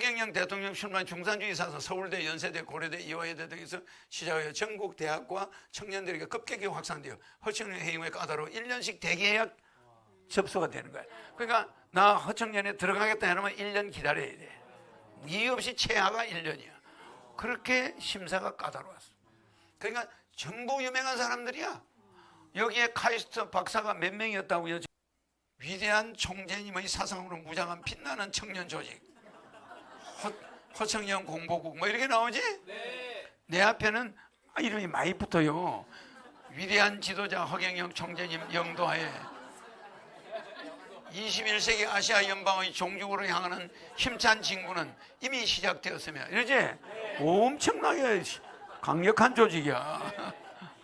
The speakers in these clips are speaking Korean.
허경영 대통령 출마한 중산주의 사상 서울대, 연세대, 고려대, 이화여대 등에서 시작하여 전국 대학과 청년들에게 급격히 확산되어 허청년 해임에 까다로워 1년씩 대계약 접수가 되는 거야. 그러니까 나 허청년에 들어가겠다 하면 1년 기다려야 돼. 이유 없이 최하가 1년이야. 그렇게 심사가 까다로웠어. 그러니까 전부 유명한 사람들이야. 여기에 카이스트 박사가 몇 명이었다고요? 위대한 총재님의 사상으로 무장한 빛나는 청년 조직. 허, 허청년 공보국 뭐 이렇게 나오지? 내 앞에는 아, 이름이 많이 붙어요. 위대한 지도자 허경영 총재님 영도하에 21세기 아시아 연방의 종족으로 향하는 힘찬 진군은 이미 시작되었으며 이러지? 엄청나게 강력한 조직이야.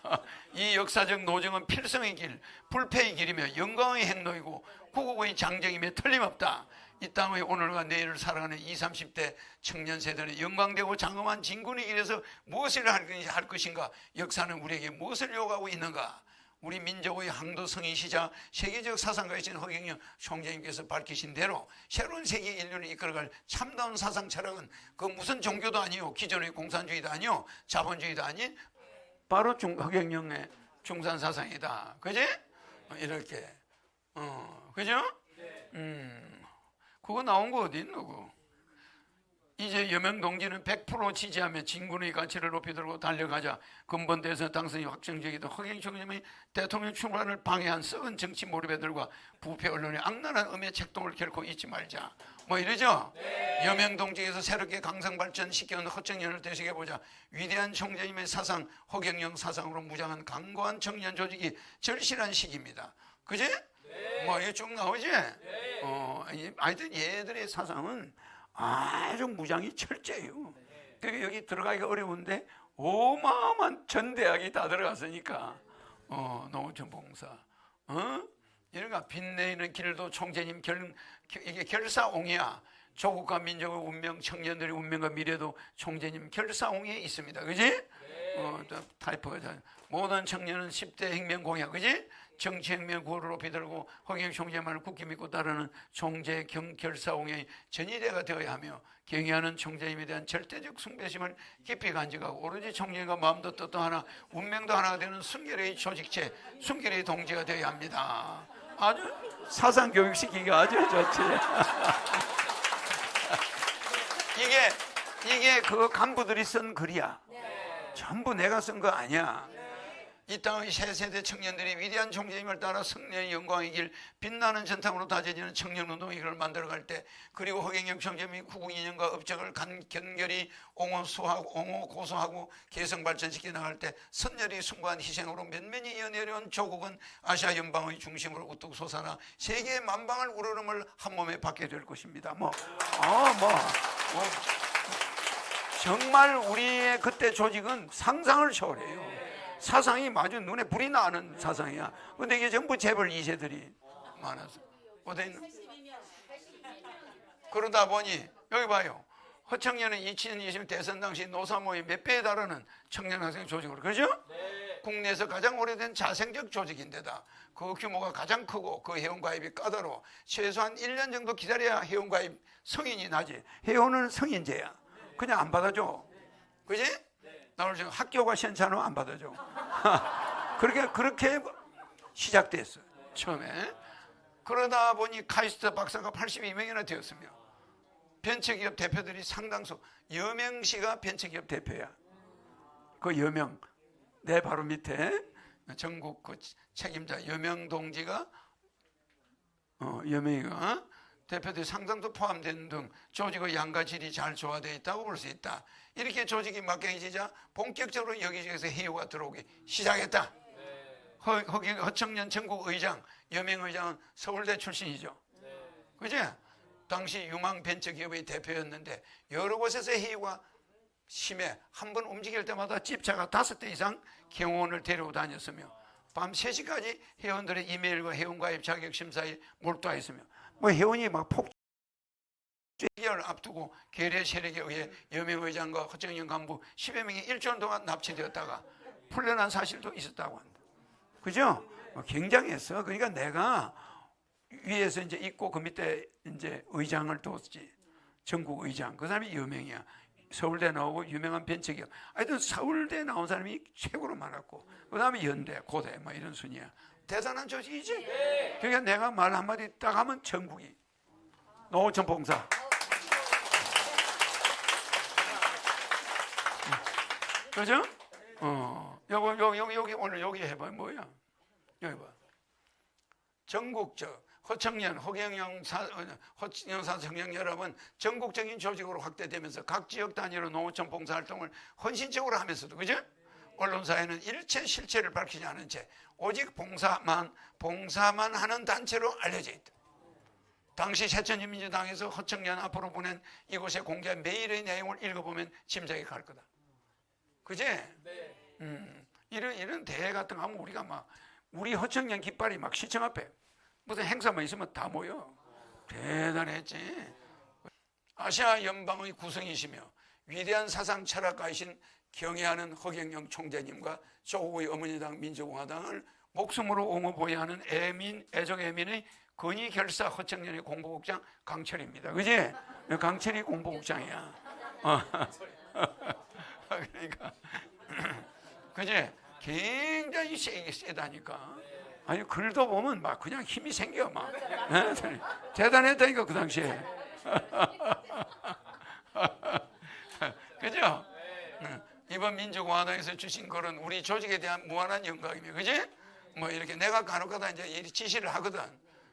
이 역사적 노정은 필성의 길, 불패의 길이며 영광의 행로이고 구국의 장정임에 틀림없다. 이 땅의 오늘과 내일을 살아가는 20, 30대 청년 세대는 영광되고 장엄한 진군의 길에서 무엇을 할 것인가- 할 것인가? 역사는 우리에게 무엇을 요구하고 있는가? 우리 민족의 항도성이시자 세계적 사상가이신 허경영 총재님께서 밝히신 대로 새로운 세계 인류를 이끌어갈 참다운 사상 철학은 그 무슨 종교도 아니요 기존의 공산주의도 아니요 자본주의도 아닌 바로 중, 허경영의 중산 사상이다. 그지? 어, 이렇게. 어, 그죠? 음, 그거 나온 거 어디 있노, 그? 이제 여명 동지는 100% 지지하며 진군의 가치를 높이 들고 달려가자 근본대에서 당선이 확정적이던 허경 총장이 대통령 출마를 방해한 썩은 정치 몰입에 들과 부패 언론의 악랄한 음의 책동을 결코 잊지 말자. 뭐 이러죠? 여명 동지에서 새롭게 강성 발전시켜온 허청년을 되새겨보자. 위대한 총재님의 사상 허경영 사상으로 무장한 강고한 청년 조직이 절실한 시기입니다. 그지? 뭐 이게 쭉 나오지? 어, 이- 하여튼 얘들의 사상은 아주 무장이 철저해요. 그러니까 여기 들어가기가 어려운데 어마어마한 전대학이 다 들어갔으니까 어, 농어촌봉사 어? 이런가 빛내는 길도 총재님 결, 이게 결사옹이야. 조국과 민족의 운명, 청년들의 운명과 미래도 총재님 결사옹에 있습니다. 그지? 어, 또 타이퍼가 잘. 모든 청년은 10대 혁명 공약, 그지? 정치 혁명 구호를 높이 들고 허경 총재만을 굳게 믿고 따르는 총재 경 결사옹의 전이대가 되어야 하며 경의하는 총재님에 대한 절대적 숭배심을 깊이 간직하고 오로지 총재가 마음도 뜻도 하나 운명도 하나가 되는 순결의 조직체, 순결의 동지가 되어야 합니다. 아주 사상 교육시키기가 아주 좋지. 이게 이게 그 간부들이 쓴 글이야. 전부 내가 쓴 거 아니야. 이 땅의 새 세대 청년들이 위대한 총재님을 따라 승리의 영광의 길, 빛나는 전탕으로 다져지는 청년운동의 길을 만들어갈 때, 그리고 허경영 총재님이 구국 인연과 업적을 간, 견결히 옹호 수하고 옹호 고소하고 개성 발전시켜 나갈 때, 선열이 숭고한 희생으로 면면이 이어내려온 조국은 아시아 연방의 중심으로 우뚝 솟아나 세계의 만방을 우러름을 한 몸에 받게 될 것입니다. 뭐, 어, 뭐, 뭐. 정말 우리의 그때 조직은 상상을 초월해요. 사상이 마주 눈에 불이 나는 사상이야. 근데 이게 전부 재벌 2세들이 많아서. 어디 있는? 그러다 보니 여기 봐요. 허청년은 2020 대선 당시 노사 모임 몇 배에 달하는 청년 학생 조직으로 그죠? 국내에서 가장 오래된 자생적 조직인데다 그 규모가 가장 크고 그 회원 가입이 까다로워 최소한 1년 정도 기다려야 회원 가입 성인이 나지 회원은 성인제야 그냥 안 받아줘 그지? 나 오늘 지금 학교가 시원찮으면 안 받아줘 그렇게 그렇게 시작됐어 처음에 그러다 보니 카이스트 박사가 82명이나 되었으며 벤처기업 대표들이 상당수 여명 씨가 벤처기업 대표야. 그 여명 내 바로 밑에 전국 그 책임자 여명 동지가 어, 여명이가 대표들이 상당수 포함된 등 조직의 양과 질이 잘 조화되어 있다고 볼 수 있다. 이렇게 조직이 막강해지자 본격적으로 여기저기서 해요가 들어오기 시작했다. 허, 허, 허청년 전국 의장 여명 의장은 서울대 출신이죠. 그지? 당시 유망 벤처기업의 대표였는데 여러 곳에서 회의가 심해 한 번 움직일 때마다 집차가 다섯 대 이상 경호원을 데리고 다녔으며 밤 3시까지 회원들의 이메일과 회원가입 자격 심사에 몰두하였으며 뭐 회원이 막 폭. 죄기를 앞두고 계례 세력에 의해 여명 의장과 허정영 간부 10여 명이 일주일 동안 납치되었다가 풀려난 사실도 있었다고 한다. 그죠? 뭐 굉장했어. 그러니까 내가 위에서 이제 있고 그 밑에 이제 의장을 뒀지. 전국 의장 그 사람이 유명이야. 서울대 나오고 유명한 벤처기업. 하여튼 서울대 나온 사람이 최고로 많았고 그 다음에 연대, 고대 뭐 이런 순이야. 대단한 조직이지. 그러니까 내가 말 한마디 딱 하면 전국이 노천 봉사. 그죠? 어, 여기, 여기, 여기, 오늘 여기 해봐. 뭐야? 여기 봐. 전국적, 허청년, 허경영 사, 어, 허청영사 청년 여러분, 전국적인 조직으로 확대되면서 각 지역 단위로 농어촌 봉사활동을 헌신적으로 하면서도, 그죠? 언론사에는 일체 실체를 밝히지 않은 채 오직 봉사만, 봉사만 하는 단체로 알려져 있다. 당시 새천민주당에서 허청년 앞으로 보낸 이곳에 공개한 메일의 내용을 읽어보면 짐작이 갈 거다. 그제? 음, 이런 이런 대회 같은 거 하면 우리가 막 우리 허청년 깃발이 막 시청 앞에 무슨 행사만 있으면 다 모여. 대단했지. 아시아 연방의 구성이시며 위대한 사상 철학가이신 경애하는 허경영 총재님과 조국의 어머니당 민주공화당을 목숨으로 옹호보야 하는 애민 애정 애민의 건의 결사 허청년의 공보국장 강철입니다. 그지? 강철이 공보국장이야. 어. 그러니까 그지? 굉장히 세, 세다니까. 아니 글도 보면 막 그냥 힘이 생겨 막. 예? 대단했다니까 그 당시에. 그죠? 응. 이번 민주공화당에서 주신 글은 우리 조직에 대한 무한한 영광이며, 그지? 뭐 이렇게 내가 간혹가다 이제 이 지시를 하거든.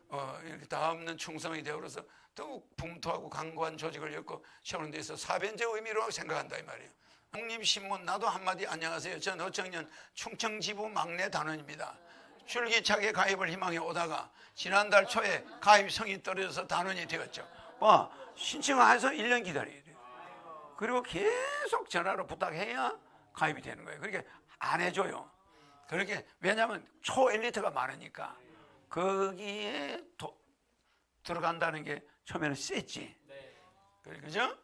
어, 이렇게 다 없는 충성이 되어서 더욱 풍토하고 강고한 조직을 엮고 세우는 데서 사변적 의미로 생각한다 이 말이에요. 국립신문 나도 한마디 안녕하세요. 전 어청년 충청지부 막내 단원입니다. 줄기차게 가입을 희망해 오다가 지난달 초에 가입 성이 떨어져서 단원이 되었죠. 봐, 신청해서 1년 기다려야 돼. 그리고 계속 전화로 부탁해야 가입이 되는 거예요. 그렇게 안 해줘요. 그렇게 왜냐하면 초엘리트가 많으니까 거기에 도- 들어간다는 게 처음에는 셌지. 그래, 그죠?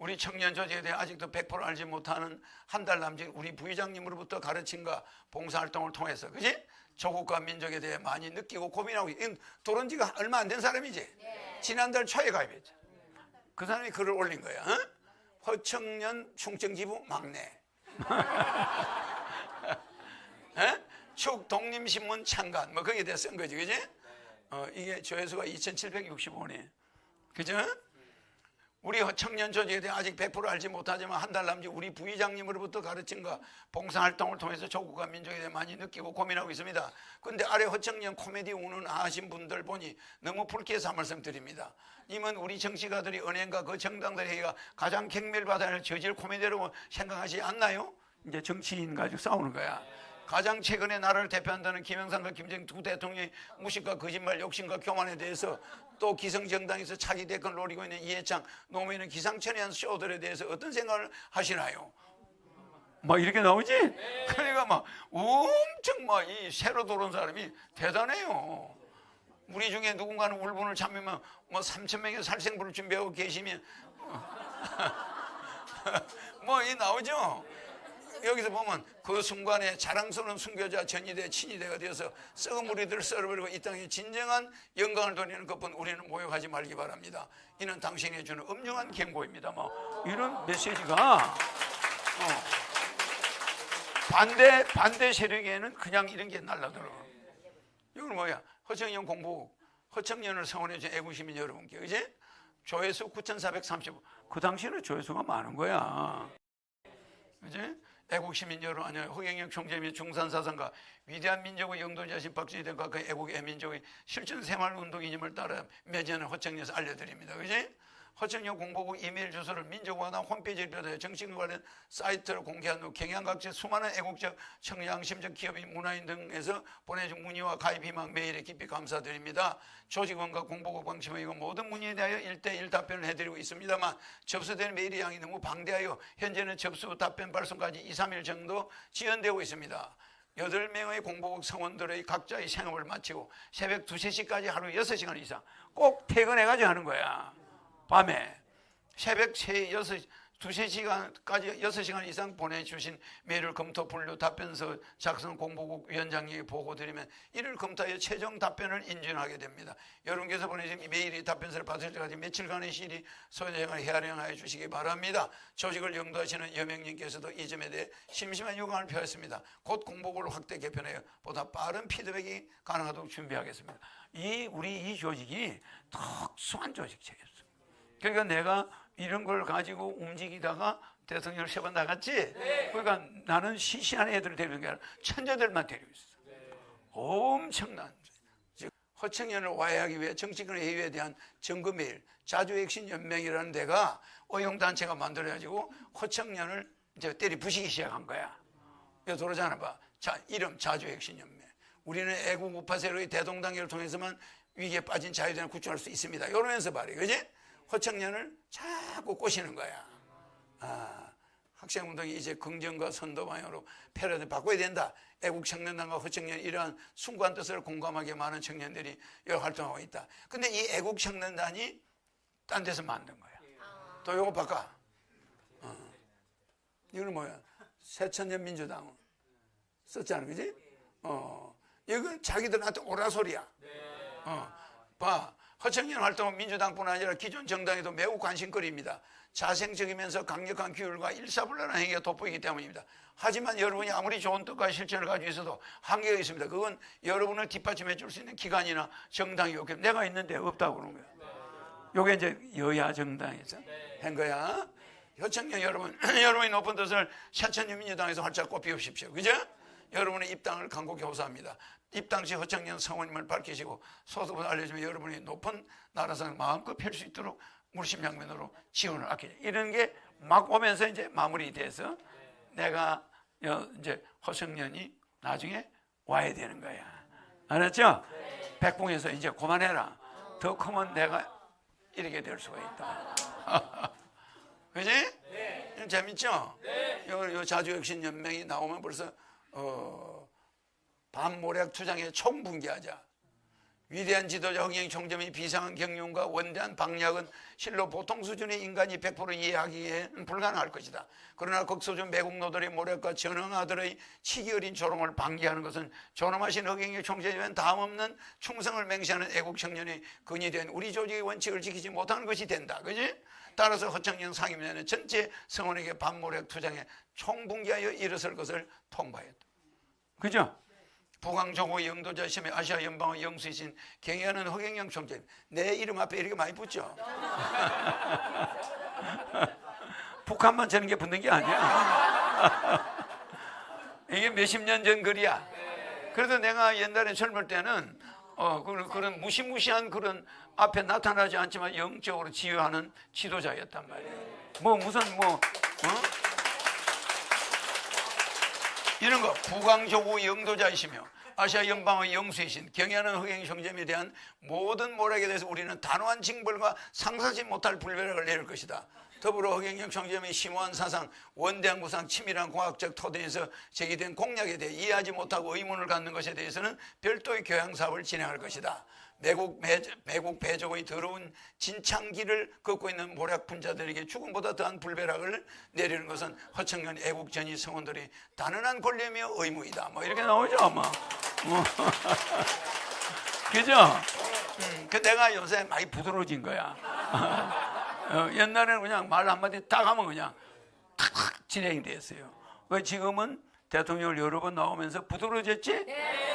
우리 청년 조직에 대해 아직도 100% 알지 못하는 한 달 남짓 우리 부의장님으로부터 가르침과 봉사활동을 통해서 그지? 조국과 민족에 대해 많이 느끼고 고민하고 있- 돌은 지가 얼마 안 된 사람이지? 지난달 초에 가입했죠. 그 사람이 글을 올린 거야. 어? 허청년 충청지부 막내. 에? 축 독립신문 창간 뭐 거기에 대해 쓴 거지 그지? 어, 이게 조회수가 2765네 그죠? 우리 청년 조직에 대해 아직 100% 알지 못하지만 한 달 남짓 우리 부의장님으로부터 가르침과 봉사활동을 통해서 조국과 민족에 대해 많이 느끼고 고민하고 있습니다. 근데 아래 허청년 코미디 우는 하신 분들 보니 너무 불쾌해서 한 말씀 드립니다. 님은 우리 정치가들이 은행과 그 정당들에게 가장 경멸받아야 할 저질 코미디라고 생각하지 않나요? 이제 정치인 가지고 싸우는 거야. 가장 최근에 나라를 대표한다는 김영삼과 김정일 두 대통령의 무식과 거짓말, 욕심과 교만에 대해서 또 기성정당에서 차기 대권 노리고 있는 이해창, 노무현의 기상천외한 쇼들에 대해서 어떤 생각을 하시나요? 막 이렇게 나오지? 그러니까 막 엄청 막 이 새로 들어온 사람이 대단해요. 우리 중에 누군가는 울분을 참으면 뭐 3천 명의 살생부를 준비하고 계시면 뭐 이 나오죠? 여기서 보면 그 순간에 자랑스러운 순교자 전이대 친이대가 되어서 썩은 무리들을 썰어버리고 이 땅에 진정한 영광을 돌리는 것뿐 우리는 모욕하지 말기 바랍니다. 이는 당신이 주는 엄중한 경고입니다. 뭐 이런 메시지가 어, 반대 반대 세력에는 그냥 이런 게 날라들어. 이건 뭐야? 허청년 공부 허청년을 성원해 준 애국시민 여러분께 그지? 조회수 9,435. 그 당시에는 조회수가 많은 거야. 그지? 애국시민 여러분, 아니 허경영 총재및 중산사상가 위대한 민족의 영도자신 박준희 대과 그 애국 애민족의 실천 생활운동이님을 따라 매년 허청년에서 알려드립니다. 그지? 허청년 공보국 이메일 주소를 민족원화 홈페이지를 비롯해 정신 관련 사이트를 공개한 후 경향각지 수많은 애국적 청량 심적 기업인 문화인 등에서 보내준 문의와 가입 희망 메일에 깊이 감사드립니다. 조직원과 공보국 방침의고 모든 문의에 대하여 일대일 답변을 해드리고 있습니다만 접수된 메일의 양이 너무 방대하여 현재는 접수 답변 발송까지 2, 3일 정도 지연되고 있습니다. 8명의 공보국 성원들의 각자의 생업을 마치고 새벽 2, 3시까지 하루 6시간 이상 꼭 퇴근해가지고 하는 거야. 밤에 새벽 3, 6시 두세 시간까지 여섯 시간 이상 보내주신 메일을 검토 분류 답변서 작성 공보국 위원장님이 보고 드리면 이를 검토하여 최종 답변을 인준하게 됩니다. 여러분께서 보내신 메일이 답변서를 받을 때까지 며칠간의 시일이 소장을 헤아령하여 주시기 바랍니다. 조직을 영도하시는 여명님께서도 이 점에 대해 심심한 요구를 표했습니다. 곧 공보국을 확대 개편하여 보다 빠른 피드백이 가능하도록 준비하겠습니다. 이 우리 이 조직이 특수한 조직체였어. 그러니까 내가 이런 걸 가지고 움직이다가 대통령을 세 번 나갔지. 그러니까 나는 시시한 애들 데리는 게 아니라 천재들만 데리고 있어. 엄청난. 즉 허청년을 와해하기 위해 정치권 회의에 대한 점검 메일 자주액신 연맹이라는 데가 어용단체가 만들어가지고 허청년을 이제 때리 부시기 시작한 거야. 이거 들어오잖아 봐. 자 이름 자주액신 연맹. 우리는 애국 우파 세력의 대동단계를 통해서만 위기에 빠진 자유대를 구축할 수 있습니다. 이러면서 말이야. 그지? 허청년을 자꾸 꼬시는 거야. 아, 학생운동이 이제 긍정과 선도 방향으로 패러디 바꿔야 된다. 애국 청년단과 허청년 이러한 숭고한 뜻을 공감하게 많은 청년들이 여러 활동하고 있다. 근데 이 애국 청년단이 딴 데서 만든 거야. 또 요거 바꿔. 어. 이거는 뭐야? 새천년 민주당 썼잖아, 그지? 어. 이건 자기들한테 오라소리야. 어. 봐. 허청년 활동은 민주당뿐 아니라 기존 정당에도 매우 관심거리입니다. 자생적이면서 강력한 규율과 일사불란한 행위가 돋보이기 때문입니다. 하지만 여러분이 아무리 좋은 뜻과 실천을 가지고 있어도 한계가 있습니다. 그건 여러분을 뒷받침해 줄 수 있는 기관이나 정당이 때문에 내가 있는데 없다고 그러는 거야. 요게 이제 여야 정당에서 한 거야. 효청년 여러분, 여러분의 높은 뜻을 새천년 민주당에서 활짝 꽃 피우십시오. 그죠? 여러분의 입당을 간곡히 호소합니다. 입당 시 허청년 성원님을 밝히시고 소속을 알려주면 여러분이 높은 나라상을 마음껏 펼 수 있도록 물심양면으로 지원을 아끼자. 이런 게 막 오면서 이제 마무리 돼서 내가 여- 이제 허청년이 나중에 와야 되는 거야. 알았죠? 백봉에서 이제 그만해라. 더 크면 내가 이렇게 될 수가 있다. 그지? 재밌죠? 요, 요 자주혁신 연맹이 나오면 벌써 어, 반모략 투쟁에 총분기하자. 위대한 지도자 흥행 총점이 비상한 경륜과 원대한 방략은 실로 보통 수준의 인간이 100% 이해하기에는 불가능할 것이다. 그러나 극소준 매국노들의 모략과 전흥아들의 치기 어린 조롱을 방기하는 것은 존엄하신 흥행의 총재면 다음 없는 충성을 맹세하는 애국 청년의 근이 된 우리 조직의 원칙을 지키지 못하는 것이 된다. 그지? 따라서 허청년 상임위원회는 전체 성원에게 반모략 투쟁에 총분기하여 일어설 것을 통보했다. 그죠? 부강정호 영도자 시험에 아시아 연방의 영수이신 경애하는 허경영 총재님 내 이름 앞에 이렇게 많이 붙죠. 북한만 저런 게 붙는 게 아니야. 이게 몇십 년 전 글이야. 그래도 내가 옛날에 젊을 때는 어, 그런, 그런 무시무시한 그런 앞에 나타나지 않지만 영적으로 지휘하는 지도자였단 말이에요 뭐 무슨 뭐 어? 이런 거 부강조구 영도자이시며 아시아 연방의 영수이신 경연한 흥행 형제에 대한 모든 모략에 대해서 우리는 단호한 징벌과 상상치 못할 불벼락을 내릴 것이다. 더불어 허경영 총재의 심오한 사상, 원대한 구상, 치밀한 공학적 토대에서 제기된 공약에 대해 이해하지 못하고 의문을 갖는 것에 대해서는 별도의 교양 사업을 진행할 것이다. 매국, 매, 매국 배족의 더러운 진창기를 걷고 있는 모략 분자들에게 죽음보다 더한 불벼락을 내리는 것은 허청년 애국 전위 성원들이 단언한 권리며 의무이다. 뭐 이렇게 나오죠, 아마. 뭐. 그죠? 음, 그 내가 요새 많이 부드러워진 거야. 어, 옛날에는 그냥 말 한마디 딱 하면 그냥 탁탁 진행이 됐어요. 그 지금은 대통령을 여러 번 나오면서 부드러워졌지?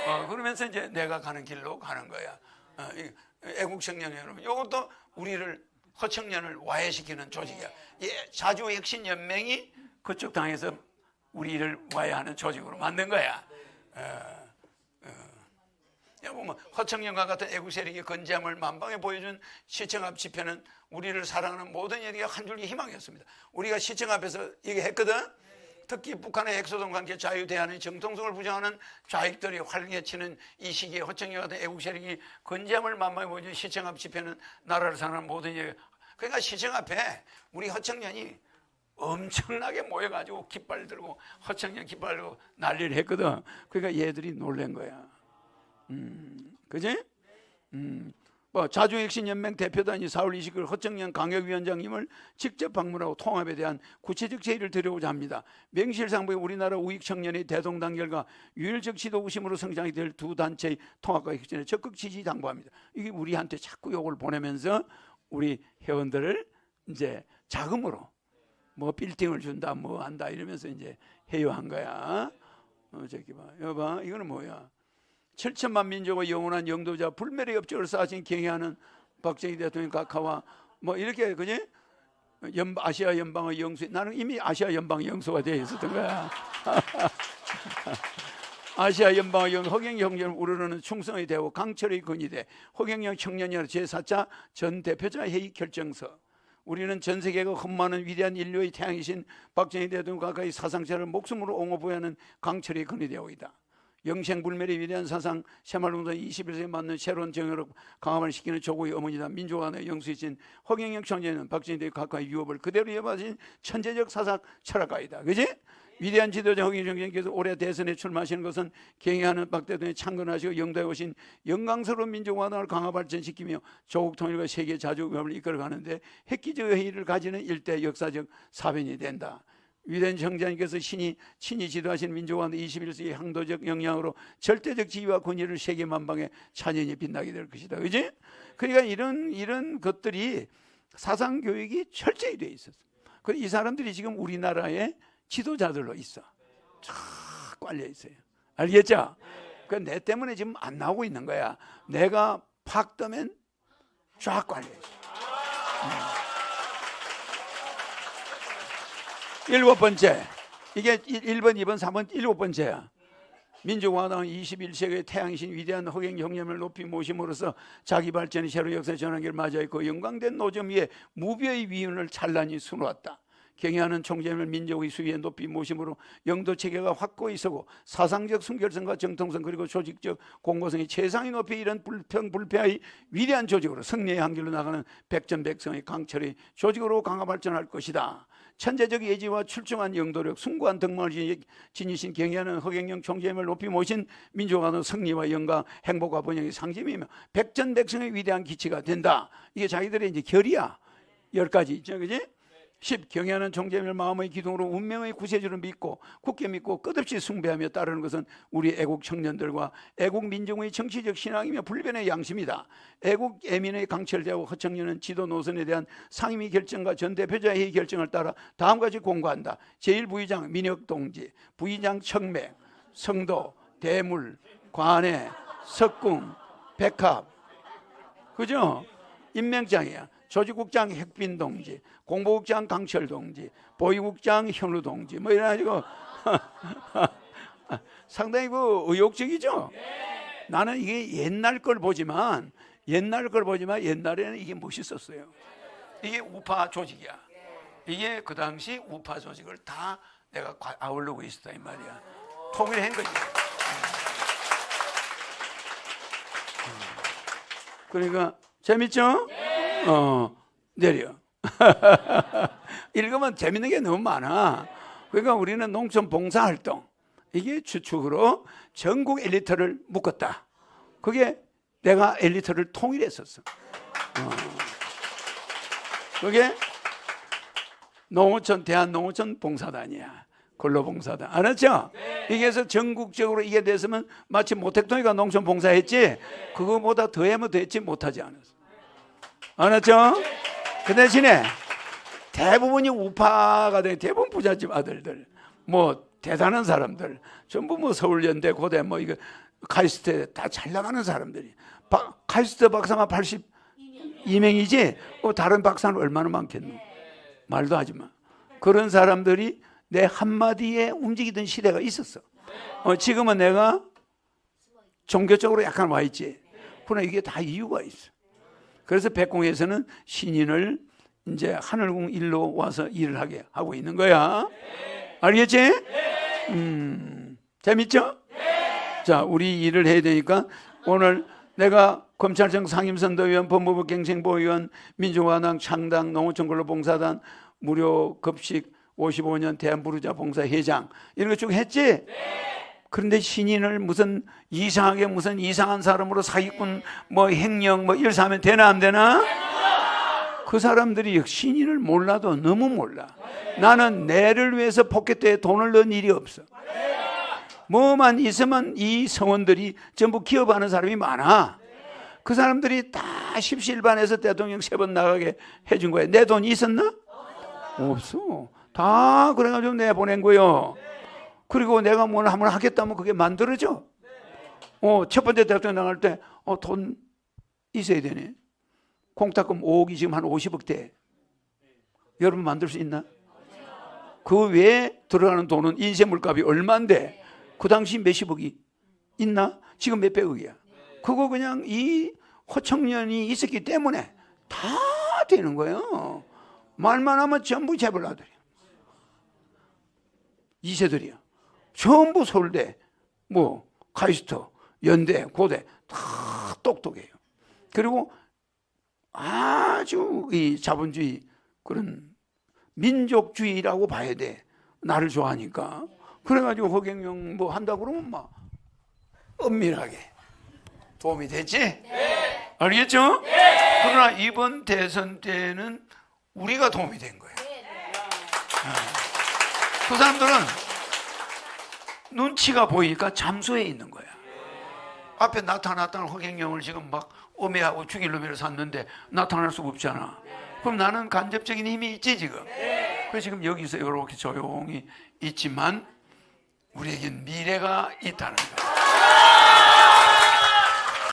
어, 그러면서 이제 내가 가는 길로 가는 거야. 어, 이 애국 청년 여러분, 이것도 우리를 허청년을 와해시키는 조직이야. 예, 자주 혁신 연맹이 그쪽 당에서 우리를 와해하는 조직으로 만든 거야. 어, 여 보면 허청년과 같은 애국 세력의 건재함을 만방에 보여준 시청 앞 집회는 우리를 사랑하는 모든 이들에게 한 줄기 희망이었습니다. 우리가 시청 앞에서 얘기했거든. 특히 북한의 핵소동 관계 자유 대안의 정통성을 부정하는 좌익들이 활개치는 이 시기에 허청년 같은 애국 세력이 건재함을 만방에 보여준 시청 앞 집회는 나라를 사랑하는 모든 이들 그러니까 시청 앞에 우리 허청년이 엄청나게 모여가지고 깃발 들고 허청년 깃발 들고 난리를 했거든. 그러니까 얘들이 놀란 거야. 음, 그지? 음, 뭐 자주혁신연맹 대표단이 4월 29일 허정연 강역위원장님을 직접 방문하고 통합에 대한 구체적 제의를 드려보자 합니다. 명실상부의 우리나라 우익 청년의 대동단 결과 유일적 지도 우심으로 성장이 될 두 단체의 통합과 혁신에 적극 지지 당부합니다. 이게 우리한테 자꾸 요걸 보내면서 우리 회원들을 이제 자금으로 뭐 빌딩을 준다 뭐 한다 이러면서 이제 해요한 거야. 어 저기 봐. 여봐 이거는 뭐야? 7천만 민족의 영원한 영도자 불멸의 업적을 쌓아진 경애하는 박정희 대통령 각하와 뭐 이렇게 그지 연, 아시아 연방의 영수 나는 이미 아시아 연방 영수가 되어 있었던 거야. 아시아 연방의 영 허경 형제를 우러르는 충성의 대우 강철의 건의대 허경영 청년연합 제4차 전 대표자 회의 결정서 우리는 전 세계가 흠많은 위대한 인류의 태양이신 박정희 대통령 가까이 사상자를 목숨으로 옹호부하는 강철의 건의대오이다. 영생불멸의 위대한 사상 새마을운동 21세기에 맞는 새로운 정열을 강화를 시키는 조국의 어머니다 민족안의 영수이신 허경영 청년은 박정희 대통령 가까이 유업을 그대로 이어받으신 천재적 사상 철학가이다. 그지? 위대한 지도자 허경영 청년께서 올해 대선에 출마하시는 것은 경애하는 박 대통령이 창건하시고 영도에 오신 영광스러운 민족화당을 강화 발전시키며 조국 통일과 세계 자주협을 이끌어가는데 획기적 회의를 가지는 일대 역사적 사변이 된다. 위대한 청장님께서 신이 친히 지도하신 민족화 21세기 향도적 영향으로 절대적 지위와 권위를 세계 만방에 찬연히 빛나게 될 것이다. 그지? 그러니까 이런 이런 것들이 사상 교육이 철저히 돼 있었어. 그이 사람들이 지금 우리나라의 지도자들로 있어. 쫙 깔려 있어요. 알겠죠? 그내 때문에 지금 안 나오고 있는 거야. 내가 팍 뜨면 쫙 깔려 있어. 일곱 번째. 이게 1번, 2번, 3번, 일곱 번째야. 민주공화당은 21세기의 태양신 위대한 허경 형님을 높이 모심으로써 자기 발전이 새로 역사 전환기를 맞이했고 영광된 노점 위에 무비의 위운을 찬란히 수놓았다. 경애하는 총재님을 민족의 수위에 높이 모심으로 영도 체계가 확고히 서고 사상적 순결성과 정통성 그리고 조직적 공고성이 최상위 높이 이런 불평 불패의 위대한 조직으로 승리의 한길로 나가는 백전백성의 강철의 조직으로 강화 발전할 것이다. 천재적 예지와 출중한 영도력, 숭고한 덕망을 지니- 지니신 경애하는 허경영 총재님을 높이 모신 민족화는 승리와 영광, 행복과 번영의 상징이며 백전백성의 위대한 기치가 된다. 이게 자기들의 이제 결이야. 열 가지 있죠, 그지? 10. 경애하는 총재님을 마음의 기둥으로 운명의 구세주를 믿고 굳게 믿고 끝없이 숭배하며 따르는 것은 우리 애국 청년들과 애국 민중의 정치적 신앙이며 불변의 양심이다. 애국 애민의 강철되고 허청년은 지도 노선에 대한 상임위 결정과 전 대표자 회의 결정을 따라 다음과 같이 공고한다. 제1부의장 민혁동지, 부의장 청맥, 성도, 대물, 관해, 석궁, 백합, 그죠? 임명장이야. 조직국장 핵빈 동지, 공보국장 강철 동지, 보위국장 현우 동지, 뭐 이래가지고 상당히 그 의욕적이죠. 나는 이게 옛날 걸 보지만 옛날 걸 보지만 옛날에는 이게 멋있었어요. 이게 우파 조직이야. 이게 그 당시 우파 조직을 다 내가 과- 아우르고 있었다 이 말이야. 통일한 거지. 그러니까 재밌죠? 어 내려. 읽으면 재밌는 게 너무 많아. 그러니까 우리는 농촌 봉사 활동 이게 주축으로 전국 엘리트를 묶었다. 그게 내가 엘리트를 통일했었어. 어. 그게 농어촌 대한 농어촌 봉사단이야. 근로봉사단 알았죠? 이게 해서 전국적으로 이게 됐으면 마치 모택동이가 농촌 봉사했지 그거보다 더하면 됐지 못하지 않았어. 알았죠? 그 대신에 대부분이 우파가 돼. 대부분 부잣집 아들들 뭐 대단한 사람들 전부 뭐 서울연대 고대 뭐 이거 카이스트 다 잘 나가는 사람들이. 바, 카이스트 박사만 82명이지? 어, 다른 박사는 얼마나 많겠노? 말도 하지 마. 그런 사람들이 내 한마디에 움직이던 시대가 있었어. 어, 지금은 내가 종교적으로 약간 와 있지. 그러나 이게 다 이유가 있어 그래서 백공에서는 신인을 이제 하늘궁 일로 와서 일을 하게 하고 있는 거야. 알겠지? 음, 재밌죠? 자, 우리 일을 해야 되니까 오늘 내가 검찰청 상임선도위원, 법무부 갱생보위원, 민주화당, 창당, 농어촌 근로봉사단, 무료 급식 55년 대한부르자 봉사회장 이런 거 쭉 했지? 그런데 신인을 무슨 이상하게 무슨 이상한 사람으로 사기꾼 뭐 행령 뭐 일사하면 되나 안 되나? 그 사람들이 신인을 몰라도 너무 몰라. 나는 내를 위해서 포켓대에 돈을 넣은 일이 없어. 뭐만 있으면 이 성원들이 전부 기업하는 사람이 많아. 그 사람들이 다 십시일반에서 대통령 세 번 나가게 해준 거야. 내 돈이 있었나? 없어. 다 그래가지고 내보낸 거요. 그리고 내가 뭘 한번 하겠다면 그게 만들어져. 어, 첫 번째 대통령 나갈 때, 어, 돈 있어야 되네. 공탁금 5억이 지금 한 50억 대. 여러분 만들 수 있나? 그 외에 들어가는 돈은 인쇄 물값이 얼마인데 그 당시 몇십억이 있나? 지금 몇백억이야. 그거 그냥 이 호청년이 있었기 때문에 다 되는 거예요. 말만 하면 전부 재벌 아들이야. 이세들이야. 전부 서울대, 뭐 카이스트, 연대, 고대 다 똑똑해요. 그리고 아주 이 자본주의 그런 민족주의라고 봐야 돼. 나를 좋아하니까. 그래가지고 허경영 뭐 한다 그러면 막 엄밀하게 도움이 됐지? 알겠죠? 그러나 이번 대선 때는 우리가 도움이 된 거예요. 어. 그 사람들은 눈치가 보이니까 잠수해 있는 거야. 앞에 나타났던 허경영을 지금 막 오매하고 죽일 놈이라 샀는데 나타날 수가 없잖아. 그럼 나는 간접적인 힘이 있지 지금. 그래서 지금 여기서 이렇게 조용히 있지만 우리에겐 미래가 있다는 거야.